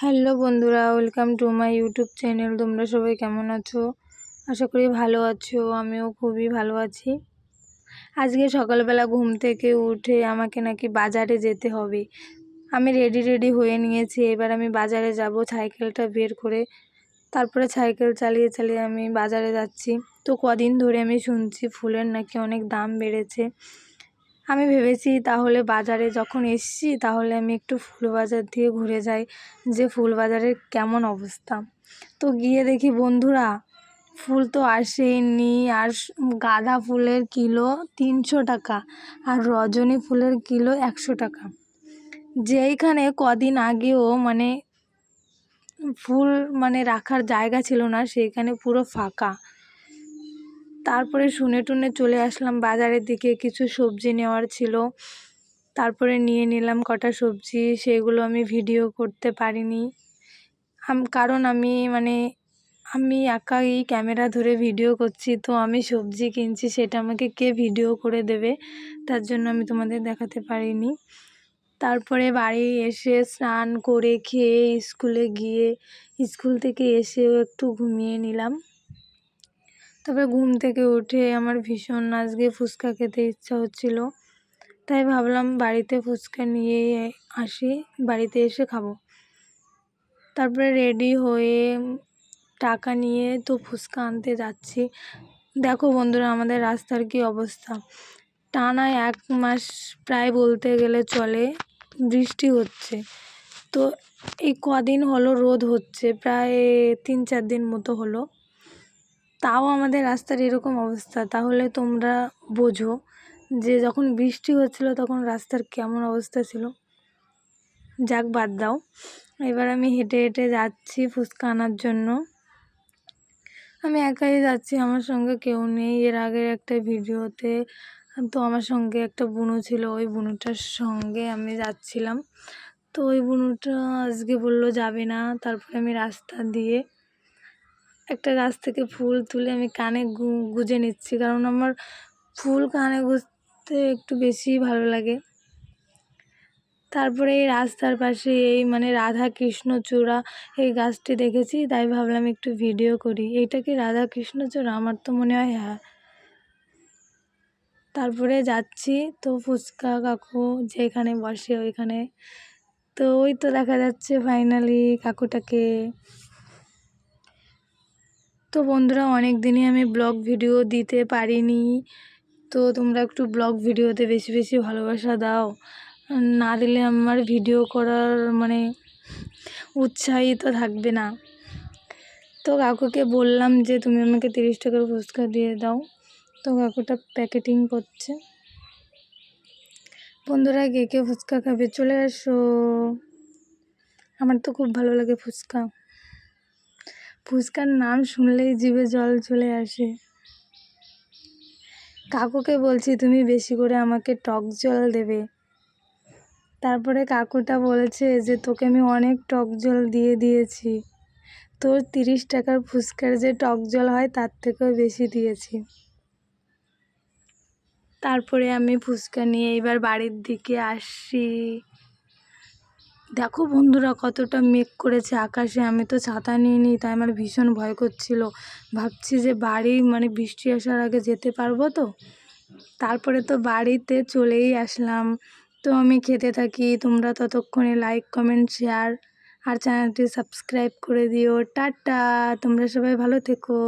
Hello বন্ধুরা, welcome to my YouTube channel. তোমরা সবাই কেমন আছো? আশা করি ভালো আছো, আমিও খুবই ভালো আছি। আজকে সকালবেলা ঘুম থেকে উঠে আমাকে নাকি বাজারে যেতে হবে। আমি রেডি রেডি হয়ে নিয়েছি। এবার আমি বাজারে যাব, সাইকেলটা বের করে তারপরে সাইকেল চালিয়ে চালিয়ে আমি বাজারে যাচ্ছি। তো কদিন ধরে আমি শুনছি ফুলের নাকি অনেক দাম বেড়েছে। আমি ভেবেছি তাহলে বাজারে যখন এসছি তাহলে আমি একটু ফুল বাজার দিয়ে ঘুরে যাই, যে ফুল বাজারের কেমন অবস্থা। তো গিয়ে দেখি, বন্ধুরা, ফুল তো আসেনি আর গাঁদা ফুলের কিলো তিনশো টাকা, আর রজনী ফুলের কিলো একশো টাকা। যেইখানে কদিন আগেও মানে ফুল মানে রাখার জায়গা ছিল না, সেইখানে পুরো ফাঁকা। তারপরে শুনে টুনে চলে আসলাম বাজারের দিকে, কিছু সবজি নেওয়ার ছিল। তারপরে নিয়ে নিলাম কটা সবজি, সেগুলো আমি ভিডিও করতে পারিনি। কারণ আমি মানে আমি একাই ক্যামেরা ধরে ভিডিও করছি, তো আমি সবজি কিনছি, সেটা আমাকে কে ভিডিও করে দেবে? তার জন্য আমি তোমাদের দেখাতে পারিনি। তারপরে বাড়ি এসে স্নান করে খেয়ে স্কুলে গিয়ে, স্কুল থেকে এসেও একটু ঘুমিয়ে নিলাম। তারপরে ঘুম থেকে উঠে আমার ভীষণ আজকে ফুচকা খেতে ইচ্ছা হচ্ছিল। তাই ভাবলাম বাড়িতে ফুচকা নিয়ে আসি, বাড়িতে এসে খাব। তারপরে রেডি হয়ে টাকা নিয়ে তো ফুচকা আনতে যাচ্ছি। দেখো বন্ধুরা আমাদের রাস্তার কি অবস্থা। টানা এক মাস প্রায় বলতে গেলে চলে, বৃষ্টি হচ্ছে। তো এই কদিন হলো রোদ হচ্ছে, প্রায় তিন চার দিন মতো হলো। তাও আমাদের রাস্তার এরকম অবস্থা। তাহলে তোমরা বোঝো যে যখন বৃষ্টি হচ্ছিল তখন রাস্তার কেমন অবস্থা ছিল। যাক, বাদ দাও। এবার আমি হেঁটে হেঁটে যাচ্ছি ফুচকা আনার জন্য। আমি একাই যাচ্ছি, আমার সঙ্গে কেউ নেই। এর আগের একটা ভিডিওতে তো আমার সঙ্গে একটা বুনু ছিল, ওই বুনুটার সঙ্গে আমি যাচ্ছিলাম। তো ওই বুনুটা আজকে বলল যাবে না, তারপরে আমি রাস্তা দিয়ে একটা গাছ থেকে ফুল তুলে আমি কানে গুঁজে নিচ্ছি। কারণ আমার ফুল কানে গুঁজতে একটু বেশি ভালো লাগে। তারপরে এই রাস্তার পাশে এই মানে রাধা কৃষ্ণচূড়া এই গাছটি দেখেছি, তাই ভাবলাম একটু ভিডিও করি। এইটা কি রাধা কৃষ্ণচূড়া আমার তো মনে হয় হ্যাঁ। তারপরে যাচ্ছি তো ফুচকা কাকু যেখানে বসে, ওইখানে। তো ওই তো দেখা যাচ্ছে ফাইনালি কাকুটাকে তো বন্ধুরা অনেক দিনই আমি ব্লগ ভিডিও দিতে পারিনি। তো তোমরা একটু ব্লগ ভিডিওতে বেশি বেশি ভালোবাসা দাও। না দিলে আমার ভিডিও করার মানে উৎসাহিত থাকবে না। তো কাকুকে বললাম যে, তুমি আমাকে তিরিশ টাকার ফুচকা দিয়ে দাও। তো কাকুটা প্যাকেটিং করছে। বন্ধুরা, কে কে ফুচকা খাবে? চলে আসো আমার তো খুব ভালো লাগে ফুচকা। ফুচকার নাম শুনলেই জিভে জল চলে আসে। কাকুকে বলছি, তুমি বেশি করে আমাকে টক জল দেবে। তারপরে কাকুটা বলছে যে, তোকে আমি অনেক টক জল দিয়ে দিয়েছি। তোর তিরিশ টাকার ফুচকার যে টক জল হয়, তার থেকেও বেশি দিয়েছি। তারপরে আমি ফুচকা নিয়ে এবার বাড়ির দিকে আসি। দেখো বন্ধুরা, কতটা মেঘ করেছে আকাশে। আমি তো ছাতা নিয়ে নিই, তাই আমার ভীষণ ভয় করছিল। ভাবছি যে বাড়ি মানে বৃষ্টি আসার আগে যেতে পারব তো? তারপরে তো বাড়িতে চলেই আসলাম। তো আমি খেতে থাকি। তোমরা ততক্ষণে লাইক কমেন্ট শেয়ার আর চ্যানেলটি সাবস্ক্রাইব করে দিও। টাটা! তোমরা সবাই ভালো থেকো।